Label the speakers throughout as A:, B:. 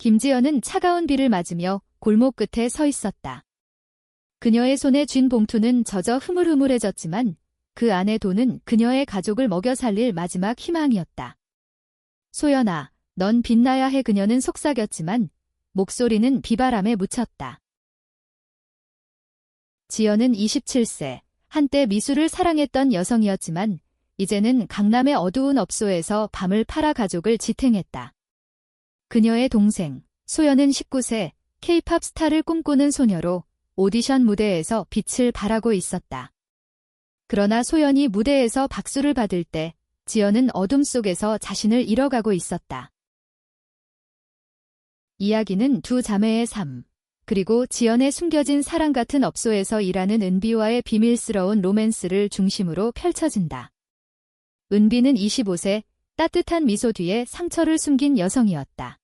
A: 김지연은 차가운 비를 맞으며 골목 끝에 서 있었다. 그녀의 손에 쥔 봉투는 젖어 흐물흐물해졌지만 그 안에 돈은 그녀의 가족을 먹여 살릴 마지막 희망이었다. 소연아, 넌 빛나야 해 그녀는 속삭였지만 목소리는 비바람에 묻혔다. 지연은 27세, 한때 미술을 사랑했던 여성이었지만 이제는 강남의 어두운 업소에서 밤을 팔아 가족을 지탱했다. 그녀의 동생, 소연은 19세, 케이팝 스타를 꿈꾸는 소녀로 오디션 무대에서 빛을 발하고 있었다. 그러나 소연이 무대에서 박수를 받을 때 지연은 어둠 속에서 자신을 잃어가고 있었다. 이야기는 두 자매의 삶, 그리고 지연의 숨겨진 사랑 같은 업소에서 일하는 은비와의 비밀스러운 로맨스를 중심으로 펼쳐진다. 은비는 25세, 따뜻한 미소 뒤에 상처를 숨긴 여성이었다.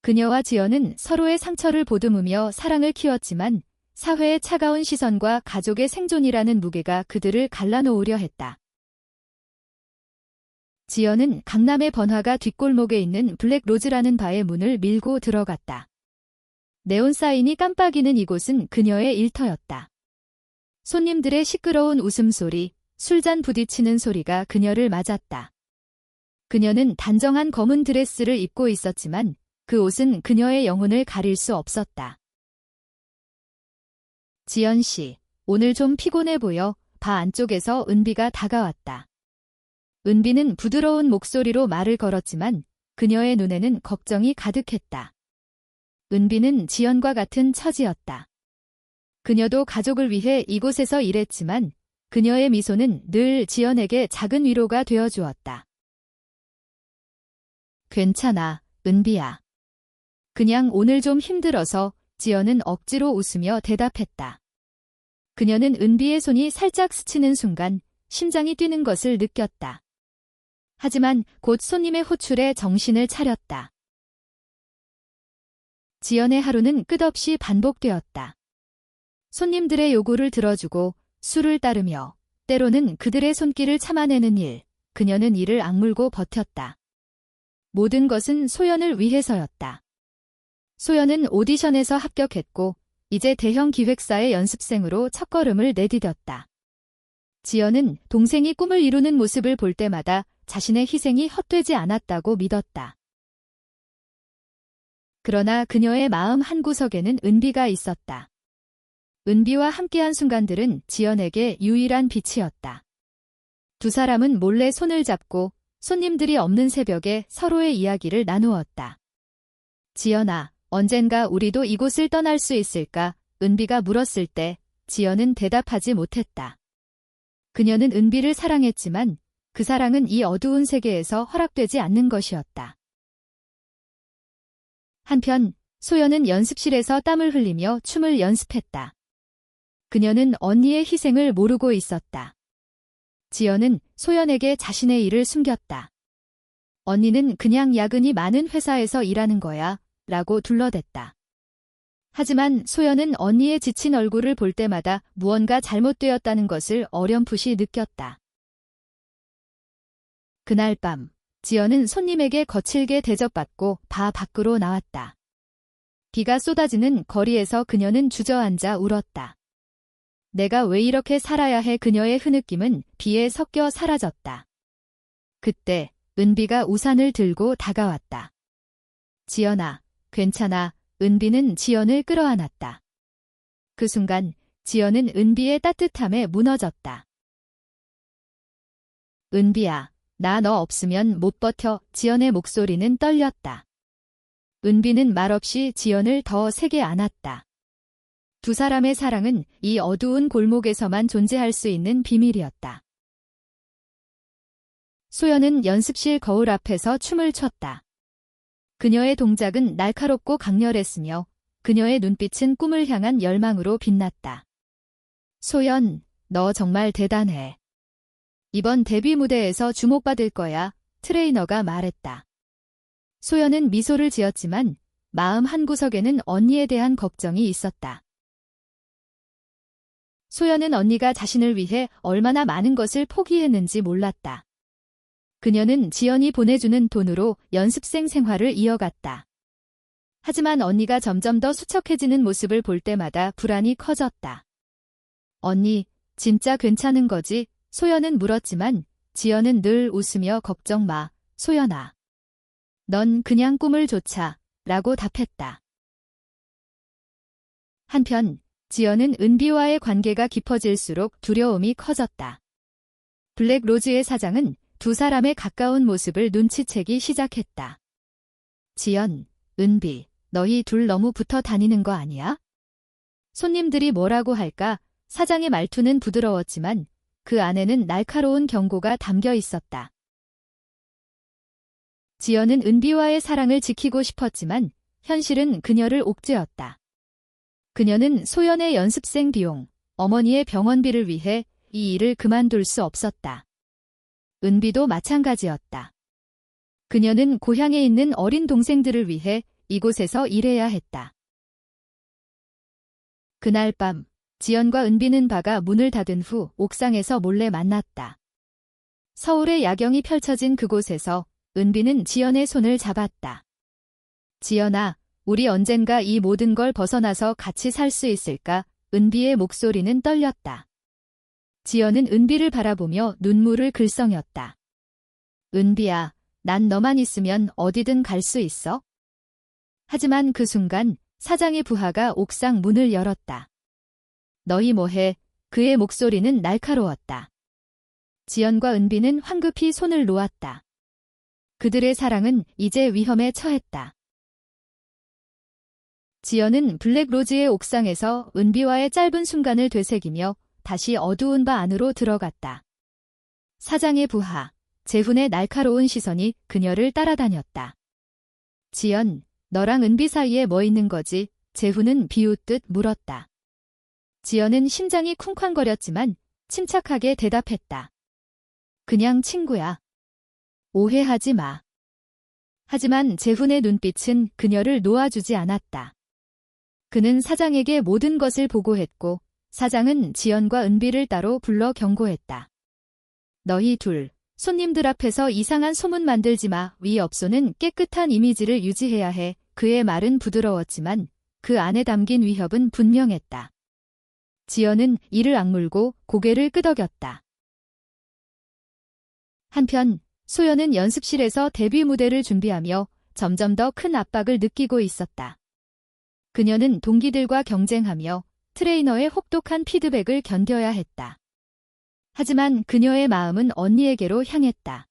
A: 그녀와 지연은 서로의 상처를 보듬으며 사랑을 키웠지만 사회의 차가운 시선과 가족의 생존이라는 무게가 그들을 갈라놓으려 했다. 지연은 강남의 번화가 뒷골목에 있는 블랙로즈라는 바의 문을 밀고 들어갔다. 네온 사인이 깜빡이는 이곳은 그녀의 일터였다. 손님들의 시끄러운 웃음소리, 술잔 부딪히는 소리가 그녀를 맞았다. 그녀는 단정한 검은 드레스를 입고 있었지만 그 옷은 그녀의 영혼을 가릴 수 없었다. 지연 씨, 오늘 좀 피곤해 보여 바 안쪽에서 은비가 다가왔다. 은비는 부드러운 목소리로 말을 걸었지만 그녀의 눈에는 걱정이 가득했다. 은비는 지연과 같은 처지였다. 그녀도 가족을 위해 이곳에서 일했지만 그녀의 미소는 늘 지연에게 작은 위로가 되어 주었다. 괜찮아, 은비야. 그냥 오늘 좀 힘들어서 지연은 억지로 웃으며 대답했다. 그녀는 은비의 손이 살짝 스치는 순간 심장이 뛰는 것을 느꼈다. 하지만 곧 손님의 호출에 정신을 차렸다. 지연의 하루는 끝없이 반복되었다. 손님들의 요구를 들어주고 술을 따르며 때로는 그들의 손길을 참아내는 일, 그녀는 이를 악물고 버텼다. 모든 것은 소연을 위해서였다. 소연은 오디션에서 합격했고 이제 대형 기획사의 연습생으로 첫걸음을 내디뎠다. 지연은 동생이 꿈을 이루는 모습을 볼 때마다 자신의 희생이 헛되지 않았다고 믿었다. 그러나 그녀의 마음 한구석에는 은비가 있었다. 은비와 함께한 순간들은 지연에게 유일한 빛이었다. 두 사람은 몰래 손을 잡고 손님들이 없는 새벽에 서로의 이야기를 나누었다. 지연아, 언젠가 우리도 이곳을 떠날 수 있을까? 은비가 물었을 때 지연은 대답하지 못했다. 그녀는 은비를 사랑했지만 그 사랑은 이 어두운 세계에서 허락되지 않는 것이었다. 한편 소연은 연습실에서 땀을 흘리며 춤을 연습했다. 그녀는 언니의 희생을 모르고 있었다. 지연은 소연에게 자신의 일을 숨겼다. 언니는 그냥 야근이 많은 회사에서 일하는 거야. 라고 둘러댔다. 하지만 소연은 언니의 지친 얼굴을 볼 때마다 무언가 잘못되었다는 것을 어렴풋이 느꼈다. 그날 밤, 지연은 손님에게 거칠게 대접받고 바 밖으로 나왔다. 비가 쏟아지는 거리에서 그녀는 주저앉아 울었다. 내가 왜 이렇게 살아야 해 그녀의 흐느낌은 비에 섞여 사라졌다. 그때 은비가 우산을 들고 다가왔다. 지연아, 괜찮아. 은비는 지연을 끌어안았다. 그 순간 지연은 은비의 따뜻함에 무너졌다. 은비야, 나 너 없으면 못 버텨. 지연의 목소리는 떨렸다. 은비는 말없이 지연을 더 세게 안았다. 두 사람의 사랑은 이 어두운 골목에서만 존재할 수 있는 비밀이었다. 소연은 연습실 거울 앞에서 춤을 췄다. 그녀의 동작은 날카롭고 강렬했으며 그녀의 눈빛은 꿈을 향한 열망으로 빛났다. 소연, 너 정말 대단해. 이번 데뷔 무대에서 주목받을 거야, 트레이너가 말했다. 소연은 미소를 지었지만 마음 한구석에는 언니에 대한 걱정이 있었다. 소연은 언니가 자신을 위해 얼마나 많은 것을 포기했는지 몰랐다. 그녀는 지연이 보내주는 돈으로 연습생 생활을 이어갔다. 하지만 언니가 점점 더 수척해지는 모습을 볼 때마다 불안이 커졌다. 언니, 진짜 괜찮은 거지? 소연은 물었지만 지연은 늘 웃으며 걱정 마, 소연아. 넌 그냥 꿈을 좇아, 라고 답했다. 한편, 지연은 은비와의 관계가 깊어질수록 두려움이 커졌다. 블랙로즈의 사장은 두 사람의 가까운 모습을 눈치채기 시작했다. 지연, 은비, 너희 둘 너무 붙어 다니는 거 아니야? 손님들이 뭐라고 할까? 사장의 말투는 부드러웠지만 그 안에는 날카로운 경고가 담겨 있었다. 지연은 은비와의 사랑을 지키고 싶었지만 현실은 그녀를 옥죄었다. 그녀는 소연의 연습생 비용, 어머니의 병원비를 위해 이 일을 그만둘 수 없었다. 은비도 마찬가지였다. 그녀는 고향에 있는 어린 동생들을 위해 이곳에서 일해야 했다. 그날 밤, 지연과 은비는 바가 문을 닫은 후 옥상에서 몰래 만났다. 서울의 야경이 펼쳐진 그곳에서 은비는 지연의 손을 잡았다. 지연아, 우리 언젠가 이 모든 걸 벗어나서 같이 살 수 있을까? 은비의 목소리는 떨렸다. 지연은 은비를 바라보며 눈물을 글썽였다. 은비야, 난 너만 있으면 어디든 갈 수 있어? 하지만 그 순간 사장의 부하가 옥상 문을 열었다. 너희 뭐해? 그의 목소리는 날카로웠다. 지연과 은비는 황급히 손을 놓았다. 그들의 사랑은 이제 위험에 처했다. 지연은 블랙로즈의 옥상에서 은비와의 짧은 순간을 되새기며 다시 어두운 바 안으로 들어갔다. 사장의 부하, 재훈의 날카로운 시선이 그녀를 따라다녔다. 지연, 너랑 은비 사이에 뭐 있는 거지? 재훈은 비웃듯 물었다. 지연은 심장이 쿵쾅거렸지만 침착하게 대답했다. 그냥 친구야. 오해하지 마. 하지만 재훈의 눈빛은 그녀를 놓아주지 않았다. 그는 사장에게 모든 것을 보고했고 사장은 지연과 은비를 따로 불러 경고했다. 너희 둘, 손님들 앞에서 이상한 소문 만들지 마. 위 업소는 깨끗한 이미지를 유지해야 해. 그의 말은 부드러웠지만 그 안에 담긴 위협은 분명했다. 지연은 이를 악물고 고개를 끄덕였다. 한편 소연은 연습실에서 데뷔 무대를 준비하며 점점 더 큰 압박을 느끼고 있었다. 그녀는 동기들과 경쟁하며 트레이너의 혹독한 피드백을 견뎌야 했다. 하지만 그녀의 마음은 언니에게로 향했다.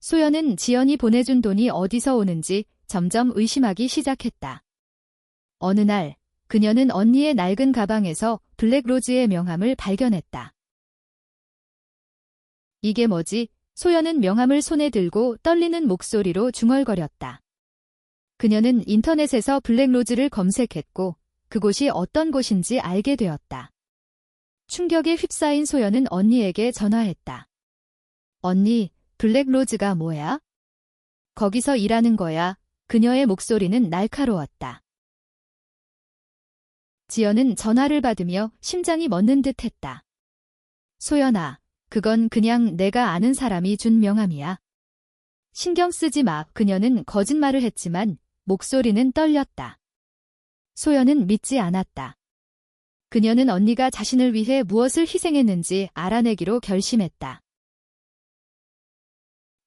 A: 소연은 지연이 보내준 돈이 어디서 오는지 점점 의심하기 시작했다. 어느 날 그녀는 언니의 낡은 가방에서 블랙로즈의 명함을 발견했다. 이게 뭐지? 소연은 명함을 손에 들고 떨리는 목소리로 중얼거렸다. 그녀는 인터넷에서 블랙로즈를 검색했고 그곳이 어떤 곳인지 알게 되었다. 충격에 휩싸인 소연은 언니에게 전화했다. 언니, 블랙로즈가 뭐야? 거기서 일하는 거야. 그녀의 목소리는 날카로웠다. 지연은 전화를 받으며 심장이 멎는 듯 했다. 소연아, 그건 그냥 내가 아는 사람이 준 명함이야. 신경 쓰지 마. 그녀는 거짓말을 했지만 목소리는 떨렸다. 소연은 믿지 않았다. 그녀는 언니가 자신을 위해 무엇을 희생했는지 알아내기로 결심했다.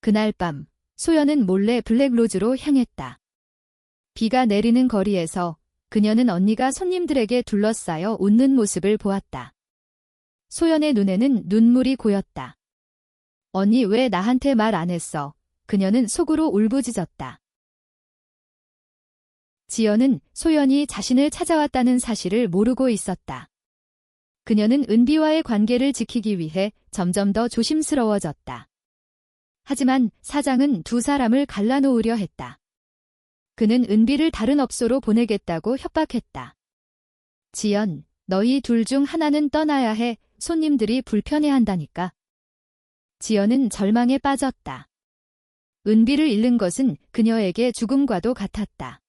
A: 그날 밤, 소연은 몰래 블랙로즈로 향했다. 비가 내리는 거리에서 그녀는 언니가 손님들에게 둘러싸여 웃는 모습을 보았다. 소연의 눈에는 눈물이 고였다. 언니 왜 나한테 말 안 했어? 그녀는 속으로 울부짖었다. 지연은 소연이 자신을 찾아왔다는 사실을 모르고 있었다. 그녀는 은비와의 관계를 지키기 위해 점점 더 조심스러워졌다. 하지만 사장은 두 사람을 갈라놓으려 했다. 그는 은비를 다른 업소로 보내겠다고 협박했다. 지연, 너희 둘 중 하나는 떠나야 해. 손님들이 불편해한다니까. 지연은 절망에 빠졌다. 은비를 잃는 것은 그녀에게 죽음과도 같았다.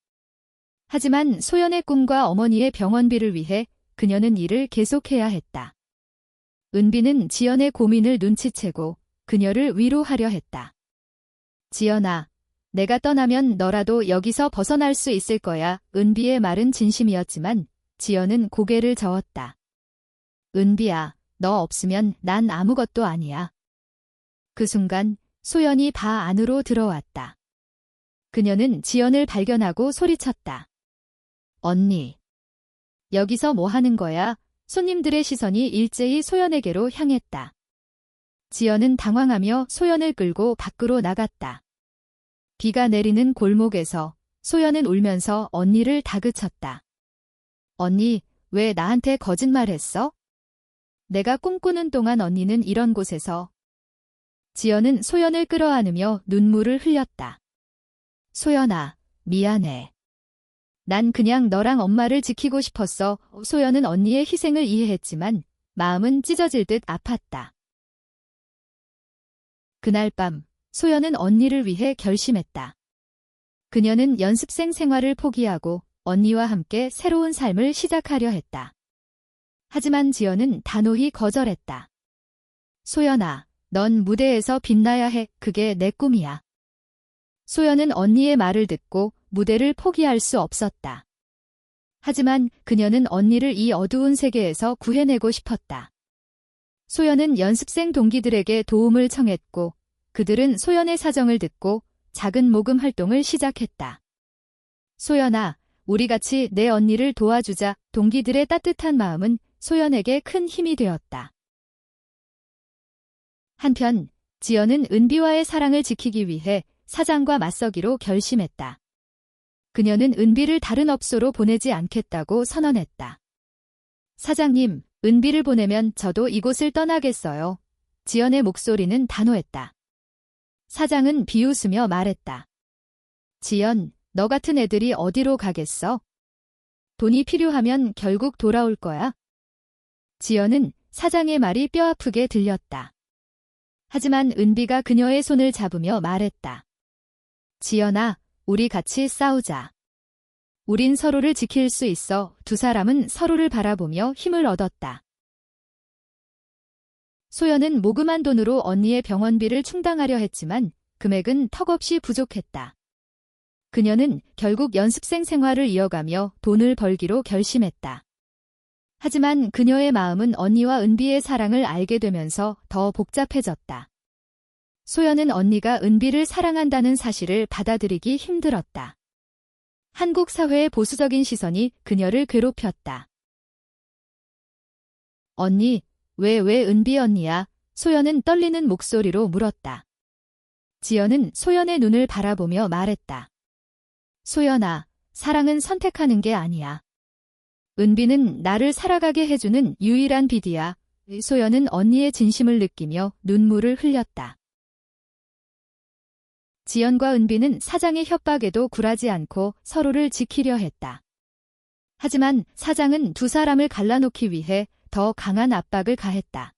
A: 하지만 소연의 꿈과 어머니의 병원비를 위해 그녀는 일을 계속해야 했다. 은비는 지연의 고민을 눈치채고 그녀를 위로하려 했다. 지연아, 내가 떠나면 너라도 여기서 벗어날 수 있을 거야. 은비의 말은 진심이었지만 지연은 고개를 저었다. 은비야, 너 없으면 난 아무것도 아니야. 그 순간 소연이 바 안으로 들어왔다. 그녀는 지연을 발견하고 소리쳤다. 언니. 여기서 뭐 하는 거야? 손님들의 시선이 일제히 소연에게로 향했다. 지연은 당황하며 소연을 끌고 밖으로 나갔다. 비가 내리는 골목에서 소연은 울면서 언니를 다그쳤다. 언니, 왜 나한테 거짓말했어? 내가 꿈꾸는 동안 언니는 이런 곳에서 지연은 소연을 끌어안으며 눈물을 흘렸다. 소연아, 미안해. 난 그냥 너랑 엄마를 지키고 싶었어. 소연은 언니의 희생을 이해했지만 마음은 찢어질 듯 아팠다. 그날 밤 소연은 언니를 위해 결심했다. 그녀는 연습생 생활을 포기하고 언니와 함께 새로운 삶을 시작하려 했다. 하지만 지연은 단호히 거절했다. 소연아, 넌 무대에서 빛나야 해. 그게 내 꿈이야. 소연은 언니의 말을 듣고 무대를 포기할 수 없었다. 하지만 그녀는 언니를 이 어두운 세계에서 구해내고 싶었다. 소연은 연습생 동기들에게 도움을 청했고 그들은 소연의 사정을 듣고 작은 모금 활동을 시작했다. 소연아, 우리 같이 내 언니를 도와주자. 동기들의 따뜻한 마음은 소연에게 큰 힘이 되었다. 한편 지연은 은비와의 사랑을 지키기 위해 사장과 맞서기로 결심했다. 그녀는 은비를 다른 업소로 보내지 않겠다고 선언했다. 사장님, 은비를 보내면 저도 이곳을 떠나겠어요. 지연의 목소리는 단호했다. 사장은 비웃으며 말했다. 지연, 너 같은 애들이 어디로 가겠어? 돈이 필요하면 결국 돌아올 거야. 지연은 사장의 말이 뼈아프게 들렸다. 하지만 은비가 그녀의 손을 잡으며 말했다. 지연아, 우리 같이 싸우자. 우린 서로를 지킬 수 있어 두 사람은 서로를 바라보며 힘을 얻었다. 소연은 모금한 돈으로 언니의 병원비를 충당하려 했지만 금액은 턱없이 부족했다. 그녀는 결국 연습생 생활을 이어가며 돈을 벌기로 결심했다. 하지만 그녀의 마음은 언니와 은비의 사랑을 알게 되면서 더 복잡해졌다. 소연은 언니가 은비를 사랑한다는 사실을 받아들이기 힘들었다. 한국 사회의 보수적인 시선이 그녀를 괴롭혔다. 언니, 왜, 왜 은비 언니야? 소연은 떨리는 목소리로 물었다. 지연은 소연의 눈을 바라보며 말했다. 소연아, 사랑은 선택하는 게 아니야. 은비는 나를 살아가게 해주는 유일한 비디야. 소연은 언니의 진심을 느끼며 눈물을 흘렸다. 지연과 은비는 사장의 협박에도 굴하지 않고 서로를 지키려 했다. 하지만 사장은 두 사람을 갈라놓기 위해 더 강한 압박을 가했다.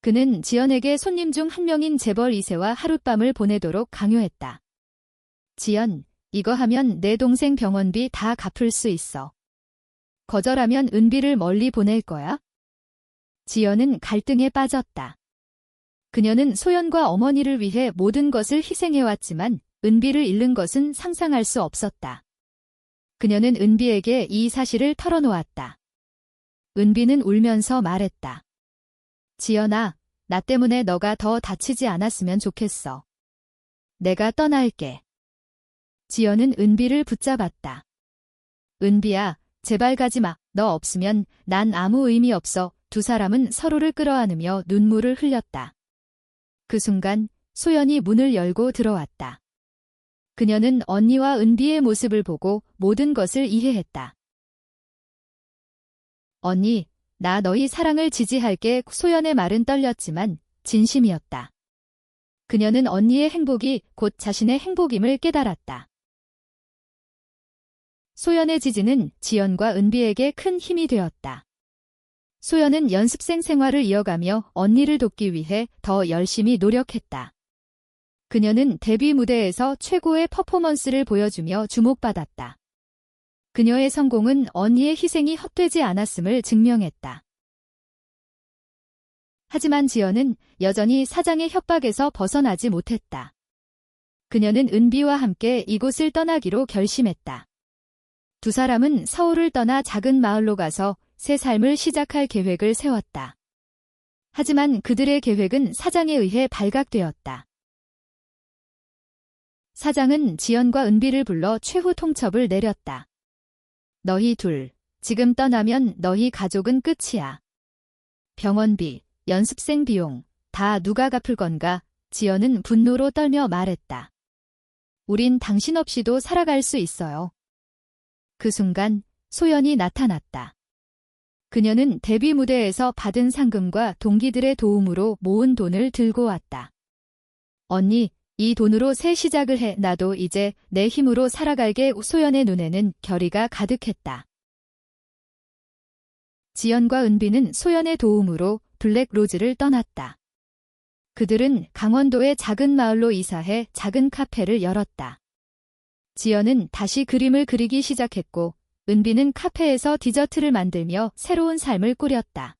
A: 그는 지연에게 손님 중 한 명인 재벌 이세와 하룻밤을 보내도록 강요했다. 지연, 이거 하면 내 동생 병원비 다 갚을 수 있어. 거절하면 은비를 멀리 보낼 거야? 지연은 갈등에 빠졌다. 그녀는 소연과 어머니를 위해 모든 것을 희생해왔지만 은비를 잃는 것은 상상할 수 없었다. 그녀는 은비에게 이 사실을 털어놓았다. 은비는 울면서 말했다. 지연아, 나 때문에 너가 더 다치지 않았으면 좋겠어. 내가 떠날게. 지연은 은비를 붙잡았다. 은비야, 제발 가지 마. 너 없으면 난 아무 의미 없어. 두 사람은 서로를 끌어안으며 눈물을 흘렸다. 그 순간 소연이 문을 열고 들어왔다. 그녀는 언니와 은비의 모습을 보고 모든 것을 이해했다. 언니, 나 너희 사랑을 지지할게 소연의 말은 떨렸지만 진심이었다. 그녀는 언니의 행복이 곧 자신의 행복임을 깨달았다. 소연의 지지는 지연과 은비에게 큰 힘이 되었다. 소연은 연습생 생활을 이어가며 언니를 돕기 위해 더 열심히 노력했다. 그녀는 데뷔 무대에서 최고의 퍼포먼스를 보여주며 주목받았다. 그녀의 성공은 언니의 희생이 헛되지 않았음을 증명했다. 하지만 지연은 여전히 사장의 협박에서 벗어나지 못했다. 그녀는 은비와 함께 이곳을 떠나기로 결심했다. 두 사람은 서울을 떠나 작은 마을로 가서 새 삶을 시작할 계획을 세웠다. 하지만 그들의 계획은 사장에 의해 발각되었다. 사장은 지연과 은비를 불러 최후 통첩을 내렸다. 너희 둘, 지금 떠나면 너희 가족은 끝이야. 병원비, 연습생 비용, 다 누가 갚을 건가? 지연은 분노로 떨며 말했다. 우린 당신 없이도 살아갈 수 있어요. 그 순간 소연이 나타났다. 그녀는 데뷔 무대에서 받은 상금과 동기들의 도움으로 모은 돈을 들고 왔다. 언니, 이 돈으로 새 시작을 해 나도 이제 내 힘으로 살아갈게 소연의 눈에는 결의가 가득했다. 지연과 은비는 소연의 도움으로 블랙로즈를 떠났다. 그들은 강원도의 작은 마을로 이사해 작은 카페를 열었다. 지연은 다시 그림을 그리기 시작했고 은비는 카페에서 디저트를 만들며 새로운 삶을 꾸렸다.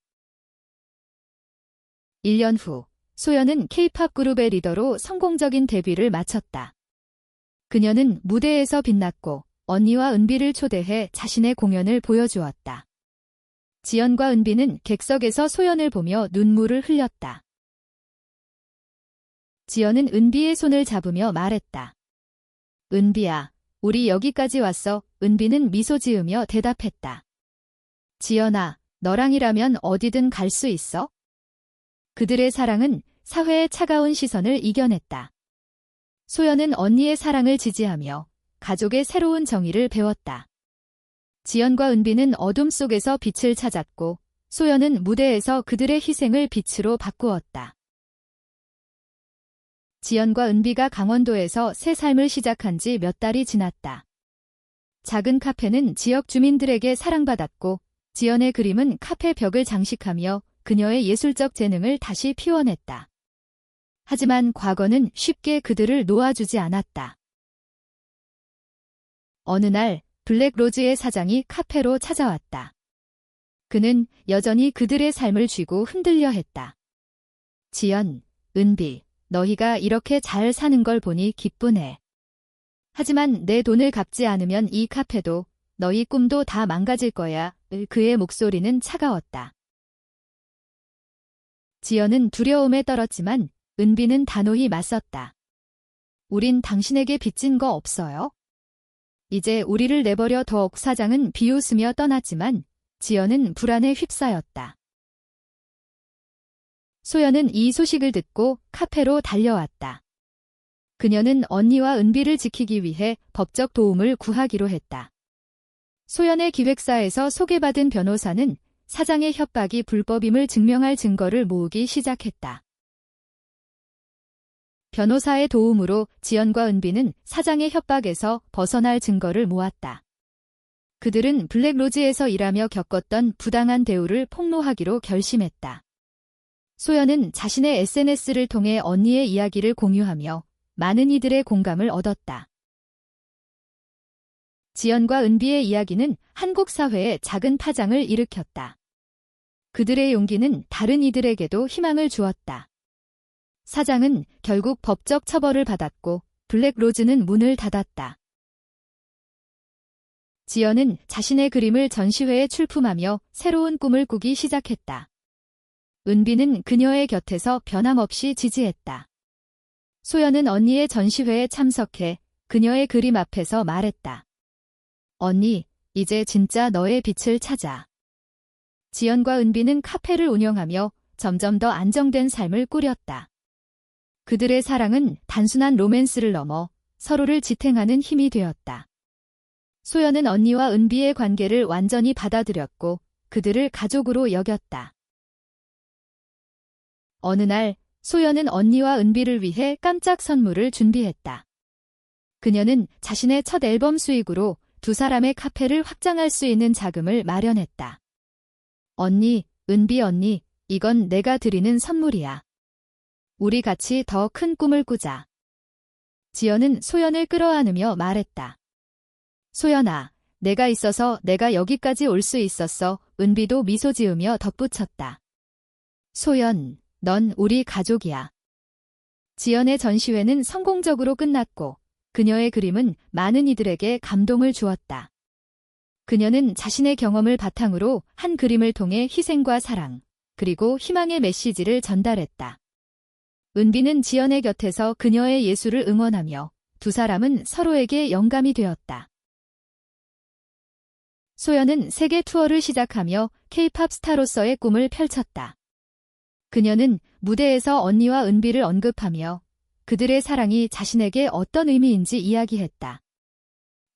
A: 1년 후 소연은 케이팝 그룹의 리더로 성공적인 데뷔를 마쳤다. 그녀는 무대에서 빛났고 언니와 은비를 초대해 자신의 공연을 보여주었다. 지연과 은비는 객석에서 소연을 보며 눈물을 흘렸다. 지연은 은비의 손을 잡으며 말했다. 은비야, 우리 여기까지 왔어. 은비는 미소 지으며 대답했다. 지연아, 너랑이라면 어디든 갈 수 있어? 그들의 사랑은 사회의 차가운 시선을 이겨냈다. 소연은 언니의 사랑을 지지하며 가족의 새로운 정의를 배웠다. 지연과 은비는 어둠 속에서 빛을 찾았고 소연은 무대에서 그들의 희생을 빛으로 바꾸었다. 지연과 은비가 강원도에서 새 삶을 시작한 지 몇 달이 지났다. 작은 카페는 지역 주민들에게 사랑받았고 지연의 그림은 카페 벽을 장식하며 그녀의 예술적 재능을 다시 피워냈다. 하지만 과거는 쉽게 그들을 놓아주지 않았다. 어느 날 블랙로즈의 사장이 카페로 찾아왔다. 그는 여전히 그들의 삶을 쥐고 흔들려 했다. 지연, 은비, 너희가 이렇게 잘 사는 걸 보니 기쁘네. 하지만 내 돈을 갚지 않으면 이 카페도 너희 꿈도 다 망가질 거야. 그의 목소리는 차가웠다. 지연은 두려움에 떨었지만 은비는 단호히 맞섰다. 우린 당신에게 빚진 거 없어요? 이제 우리를 내버려 더욱 사장은 비웃으며 떠났지만 지연은 불안에 휩싸였다. 소연은 이 소식을 듣고 카페로 달려왔다. 그녀는 언니와 은비를 지키기 위해 법적 도움을 구하기로 했다. 소연의 기획사에서 소개받은 변호사는 사장의 협박이 불법임을 증명할 증거를 모으기 시작했다. 변호사의 도움으로 지연과 은비는 사장의 협박에서 벗어날 증거를 모았다. 그들은 블랙로즈에서 일하며 겪었던 부당한 대우를 폭로하기로 결심했다. 소연은 자신의 SNS를 통해 언니의 이야기를 공유하며 많은 이들의 공감을 얻었다. 지연과 은비의 이야기는 한국 사회에 작은 파장을 일으켰다. 그들의 용기는 다른 이들에게도 희망을 주었다. 사장은 결국 법적 처벌을 받았고 블랙로즈는 문을 닫았다. 지연은 자신의 그림을 전시회에 출품하며 새로운 꿈을 꾸기 시작했다. 은비는 그녀의 곁에서 변함없이 지지했다. 소연은 언니의 전시회에 참석해 그녀의 그림 앞에서 말했다. 언니, 이제 진짜 너의 빛을 찾아. 지연과 은비는 카페를 운영하며 점점 더 안정된 삶을 꾸렸다. 그들의 사랑은 단순한 로맨스를 넘어 서로를 지탱하는 힘이 되었다. 소연은 언니와 은비의 관계를 완전히 받아들였고 그들을 가족으로 여겼다. 어느 날 소연은 언니와 은비를 위해 깜짝 선물을 준비했다. 그녀는 자신의 첫 앨범 수익으로 두 사람의 카페를 확장할 수 있는 자금을 마련했다. 언니, 은비 언니, 이건 내가 드리는 선물이야. 우리 같이 더 큰 꿈을 꾸자. 지연은 소연을 끌어안으며 말했다. 소연아, 내가 있어서 내가 여기까지 올 수 있었어. 은비도 미소 지으며 덧붙였다. 소연, 넌 우리 가족이야. 지연의 전시회는 성공적으로 끝났고 그녀의 그림은 많은 이들에게 감동을 주었다. 그녀는 자신의 경험을 바탕으로 한 그림을 통해 희생과 사랑, 그리고 희망의 메시지를 전달했다. 은비는 지연의 곁에서 그녀의 예술을 응원하며 두 사람은 서로에게 영감이 되었다. 소연은 세계 투어를 시작하며 케이팝 스타로서의 꿈을 펼쳤다. 그녀는 무대에서 언니와 은비를 언급하며 그들의 사랑이 자신에게 어떤 의미인지 이야기했다.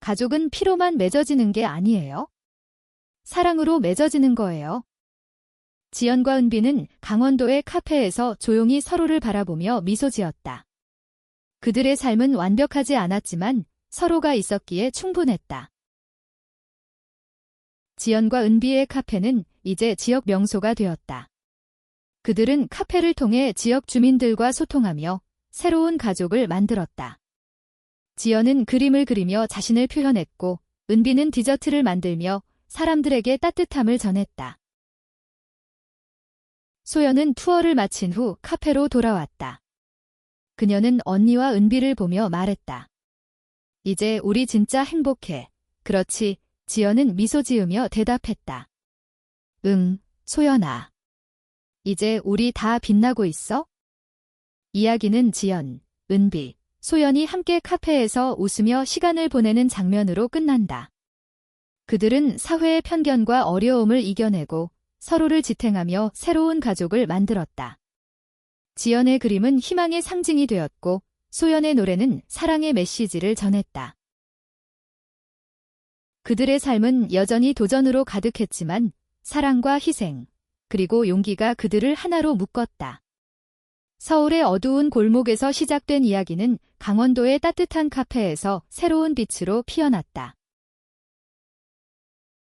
A: 가족은 피로만 맺어지는 게 아니에요. 사랑으로 맺어지는 거예요. 지연과 은비는 강원도의 카페에서 조용히 서로를 바라보며 미소 지었다. 그들의 삶은 완벽하지 않았지만 서로가 있었기에 충분했다. 지연과 은비의 카페는 이제 지역 명소가 되었다. 그들은 카페를 통해 지역 주민들과 소통하며 새로운 가족을 만들었다. 지연은 그림을 그리며 자신을 표현했고, 은비는 디저트를 만들며 사람들에게 따뜻함을 전했다. 소연은 투어를 마친 후 카페로 돌아왔다. 그녀는 언니와 은비를 보며 말했다. 이제 우리 진짜 행복해. 그렇지, 지연은 미소 지으며 대답했다. 응, 소연아. 이제 우리 다 빛나고 있어? 이야기는 지연, 은비, 소연이 함께 카페에서 웃으며 시간을 보내는 장면으로 끝난다. 그들은 사회의 편견과 어려움을 이겨내고 서로를 지탱하며 새로운 가족을 만들었다. 지연의 그림은 희망의 상징이 되었고 소연의 노래는 사랑의 메시지를 전했다. 그들의 삶은 여전히 도전으로 가득했지만 사랑과 희생, 그리고 용기가 그들을 하나로 묶었다. 서울의 어두운 골목에서 시작된 이야기는 강원도의 따뜻한 카페에서 새로운 빛으로 피어났다.